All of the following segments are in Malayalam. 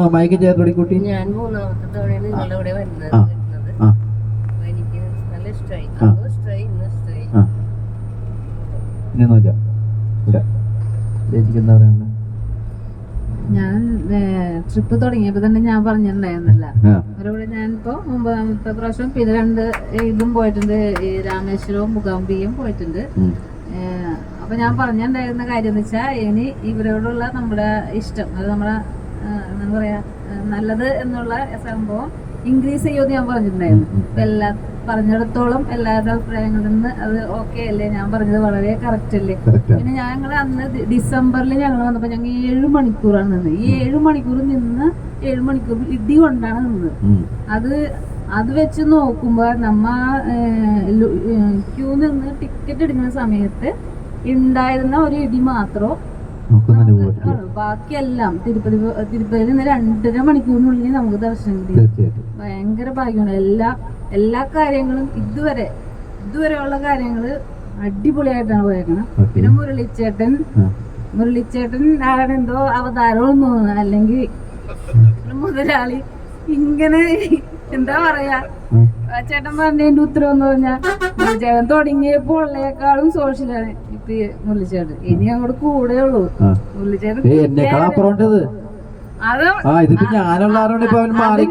ആ മയക്ക് ചേർത്തോടി കുട്ടി. ഞാൻ മൂന്നാമത്തെ തവണയാണ് നിങ്ങളുടെ ഇവിടെ വരുന്നത് എനിക്ക് നല്ല ഇഷ്ടമായി ഇഷ്ടമായി ഇന്നും ഇഷ്ടമായി ഇനി നോക്കാം ഇവിടെ ചേച്ചിക്ക് എന്താ പറയാനുള്ളത് ഞാൻ ട്രിപ്പ് തുടങ്ങിയപ്പോ തന്നെ ഞാൻ പറഞ്ഞിട്ടുണ്ടായിരുന്നില്ല. അവരോട് ഞാനിപ്പോ ഒമ്പതാമത്തെ പ്രാവശ്യം പിന്നെ രണ്ട് ഇതും പോയിട്ടുണ്ട്. ഈ രാമേശ്വരവും മുഖാംബിയും പോയിട്ടുണ്ട്. അപ്പൊ ഞാൻ പറഞ്ഞിട്ടുണ്ടായിരുന്ന കാര്യം എന്ന് വെച്ചാൽ ഇനി ഇവരോടുള്ള നമ്മുടെ ഇഷ്ടം അത് നമ്മളെ ഏഹ് എന്താ പറയാ നല്ലത് എന്നുള്ള സംഭവം ഇൻക്രീസ് ചെയ്യുമെന്ന് ഞാൻ പറഞ്ഞിട്ടുണ്ടായിരുന്നു. ഇപ്പൊ എല്ലാ പറഞ്ഞിടത്തോളം എല്ലാവരുടെ അഭിപ്രായങ്ങളിൽ നിന്ന് അത് ഓക്കെ അല്ലേ? ഞാൻ പറഞ്ഞത് വളരെ കറക്റ്റ് അല്ലേ? പിന്നെ ഞങ്ങൾ അന്ന് ഡിസംബറിൽ ഞങ്ങൾ വന്നപ്പോൾ ഞങ്ങൾ ഏഴ് മണിക്കൂറാണ് നിന്ന് ഈ ഏഴ് മണിക്കൂർ നിന്ന് ഏഴ് മണിക്കൂർ ഇടി കൊണ്ടാണ് നിന്നത്. അത് അത് വെച്ച് നോക്കുമ്പോൾ നമ്മ ക്യൂ നിന്ന് ടിക്കറ്റ് എടുക്കുന്ന സമയത്ത് ഉണ്ടായിരുന്ന ഒരു ഇടി മാത്രം ബാക്കിയെല്ലാം തിരുപ്പതി തിരുപ്പതി നിന്ന് രണ്ടര മണിക്കൂറിനുള്ളിൽ നമുക്ക് ദർശനം കിട്ടി. ഭയങ്കര ഭാഗ്യമാണ്. എല്ലാ എല്ലാ കാര്യങ്ങളും ഇതുവരെ ഇതുവരെയുള്ള കാര്യങ്ങൾ അടിപൊളിയായിട്ടാണ് പോയേക്കണം. പിന്നെ മുരളിച്ചേട്ടൻ മുരളിച്ചേട്ടൻ ആരാണ് എന്തോ അവതാരം തോന്നുന്നു. അല്ലെങ്കിൽ മുതലാളി ഇങ്ങനെ എന്താ പറയാ? ചേട്ടൻ പറഞ്ഞതിന്റെ ഉത്തരം എന്ന് പറഞ്ഞാൽ മുരളിച്ചേട്ടൻ തുടങ്ങിയപ്പോൾ ഉള്ളേക്കാളും സോഷ്യലാണ് ഇപ്പൊ മുരളിച്ചേട്ടൻ. ഇനി അങ്ങോട്ട് കൂടെയുള്ളൂ. ഉള്ളൂ അപ്പുറമുണ്ടത് അത് ആ ഇതിപ്പോ ഞാനുള്ള ആരോട് ഇപ്പൊ അവൻ മാറി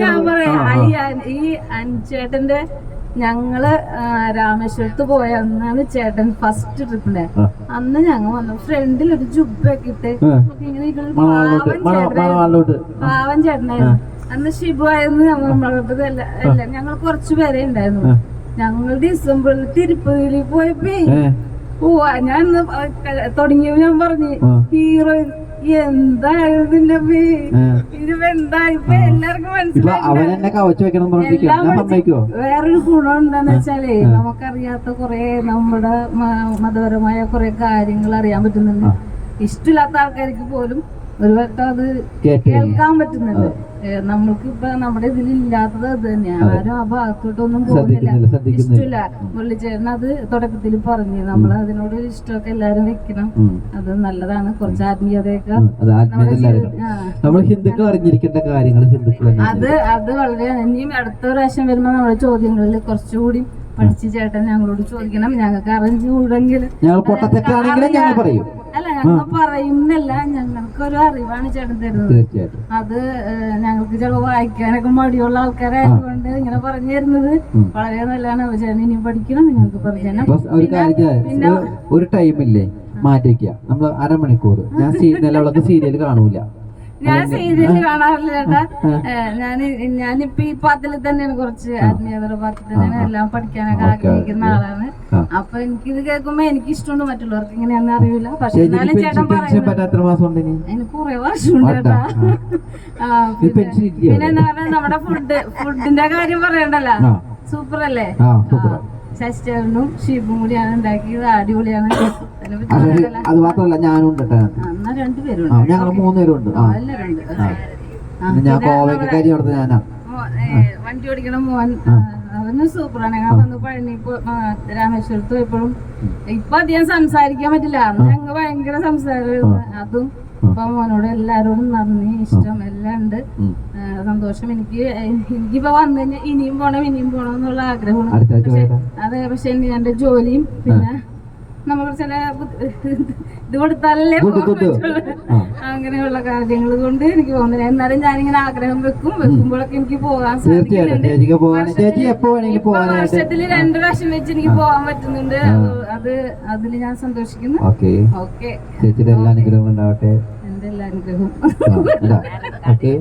ഈ അഞ്ചേട്ടന്റെ ഞങ്ങൾ രാമേശ്വരത്ത് പോയ അന്നാണ് ചേട്ടൻ ഫസ്റ്റ് ട്രിപ്പിന്റെ. അന്ന് ഞങ്ങൾ വന്നു. ഫ്രണ്ടിൽ ഒരു ജുബൊക്കെ ഇട്ട് പാവൻ ഇങ്ങനെ ഇരിക്കുന്ന ഒരു മണവാളിലോട്ട് പാവം ചേട്ടനായിരുന്നു. അന്ന് ഷിബു ആയിരുന്നു ഞങ്ങൾ നമ്മളോട്ടത് അല്ല ഞങ്ങൾ കുറച്ചു പേരെ ഉണ്ടായിരുന്നു. ഞങ്ങൾ ഡിസംബറിൽ തിരുപ്പതിയിൽ പോയപ്പോ ഓ ഞാൻ തുടങ്ങിയ ഞാൻ പറഞ്ഞു ഹീറോ വേറൊരു ഗുണം എന്താന്ന് വെച്ചാലേ നമുക്കറിയാത്ത കുറെ നമ്മുടെ മതപരമായ കുറെ കാര്യങ്ങൾ അറിയാൻ പറ്റുന്നുണ്ട്. ഇഷ്ടമില്ലാത്ത ആൾക്കാർക്ക് പോലും ഒരു വട്ടം അത് കേൾക്കാൻ പറ്റുന്നുണ്ട്. നമ്മൾക്ക് ഇപ്പൊ നമ്മുടെ ഇതിൽ ഇല്ലാത്തത് അത് തന്നെയാണ് ആരും ആ ഭാഗത്തോട്ടൊന്നും പോകുന്നില്ല ഇഷ്ടമില്ല. മുരളിച്ചേട്ടൻ അത് തുടക്കത്തിൽ പറഞ്ഞു. നമ്മൾ അതിനോട് ഇഷ്ടമൊക്കെ എല്ലാരും വെക്കണം. അത് നല്ലതാണ്. കുറച്ച് ആത്മീയതയൊക്കെ നമ്മൾ ഹിന്ദുക്കൾ അറിഞ്ഞിരിക്കേണ്ട കാര്യങ്ങൾ ഹിന്ദുക്കൾ അത് അത് വളരെ ഇനിയും അടുത്ത പ്രാവശ്യം വരുമ്പോ നമ്മുടെ ചോദ്യങ്ങളിൽ കുറച്ചുകൂടി പഠിച്ചു ചേട്ടൻ ഞങ്ങളോട് ചോദിക്കണം. ഞങ്ങൾക്ക് അറിഞ്ഞുകൂടെങ്കിൽ ഞങ്ങൾ പൊട്ടത്തെറ്റാണെങ്കിലും ഞങ്ങൾ പറയും. ഞങ്ങൾ പറയുന്നില്ല ഞങ്ങൾക്കൊരു അറിവാണ് ചേട്ടൻ തരുന്നത്. അത് ഞങ്ങൾക്ക് ചിലപ്പോൾ വായിക്കാനൊക്കെ മടിയുള്ള ആൾക്കാരായതുകൊണ്ട് ഇങ്ങനെ പറഞ്ഞു തരുന്നത് വളരെ നല്ലതാണ്. ചേട്ടൻ ഇനിയും പഠിക്കണം ഞങ്ങൾക്ക് പറഞ്ഞു ഒരു. ഒരു- ഒരു ടൈമില്ലേ മാറ്റി വെക്കുക നമ്മൾ അരമണിക്കൂർ ഞാൻ നിലവിളക്ക് സീരിയൽ കാണൂല. ഞാൻ സീരിയൽ കാണാറില്ല ചേട്ടാ. ഞാൻ ഞാനിപ്പോ ഈ പാത്തിൽ തന്നെയാണ് കുറച്ച് ആത്മീയതയുടെ പാത്തിൽ തന്നെയാണ് എല്ലാം പഠിക്കാനൊക്കെ ആഗ്രഹിക്കുന്ന ആളാണ്. അപ്പൊ എനിക്കിത് കേൾക്കുമ്പോ എനിക്ക് ഇഷ്ടമുണ്ട് മറ്റുള്ളവർക്ക് ഇങ്ങനെയാന്ന് അറിയില്ല പക്ഷെ എന്നാലും ചേട്ടൻ പറയുന്നത് എനിക്ക് കുറെ വർഷമുണ്ട് ചേട്ടാ. പിന്നെ എന്താ പറയുക നമ്മുടെ ഫുഡ് ഫുഡിന്റെ കാര്യം പറയണ്ടല്ലോ. സൂപ്പർ അല്ലേ ശശിചേട്ടനും ഷിബും കൂടിയാണ് ഉണ്ടാക്കിയത്. അടിപൊളിയാണ്. അത് മാത്രല്ല മാത്രമല്ല ഞാനും ഉണ്ട് ഞങ്ങൾ മൂന്നുപേരുണ്ട്. ഞാൻ പിന്നെ കോവയ്ക്ക് കരി കൊടുത്ത ഞാനാ. വണ്ടി ഓടിക്കണ മോൻ. അവന് സൂപ്പറാണ്. ഞങ്ങൾ വന്ന് പഴനി രാമേശ്വരത്ത് പോയപ്പോഴും ഇപ്പൊ അധികം സംസാരിക്കാൻ പറ്റില്ല. അന്ന് ഞങ്ങൾ ഭയങ്കര സംസാരമായിരുന്നു. അതും ഇപ്പൊ മോനോട് എല്ലാരോടും നന്ദി ഇഷ്ടം എല്ലാം ഉണ്ട്. സന്തോഷം. എനിക്ക് എനിക്കിപ്പോ വന്നു കഴിഞ്ഞാൽ ഇനിയും പോണം ഇനിയും പോണം എന്നുള്ള ആഗ്രഹമാണ്. അതെ പക്ഷെ എന്റെ ജോലിയും പിന്നെ നമ്മൾ ചില ഇത് കൊടുത്താലല്ലേ അങ്ങനെയുള്ള കാര്യങ്ങൾ കൊണ്ട് എനിക്ക് പോകുന്നില്ല എന്നാലും ഞാനിങ്ങനെ ആഗ്രഹം വെക്കും വെക്കുമ്പോഴൊക്കെ എനിക്ക് പോകാൻ സാധിക്കുന്നുണ്ട്. വർഷത്തിൽ രണ്ട് പ്രാവശ്യം വെച്ച് എനിക്ക് പോകാൻ പറ്റുന്നുണ്ട്. അത് അതിൽ ഞാൻ സന്തോഷിക്കുന്നു. ഓക്കെ. ഓക്കെ. ചേച്ചിയുടെ എല്ലാ അനുഗ്രഹവും ഉണ്ടാവട്ടെ. എന്റെ എല്ലാ അനുഗ്രഹവും ഓക്കെ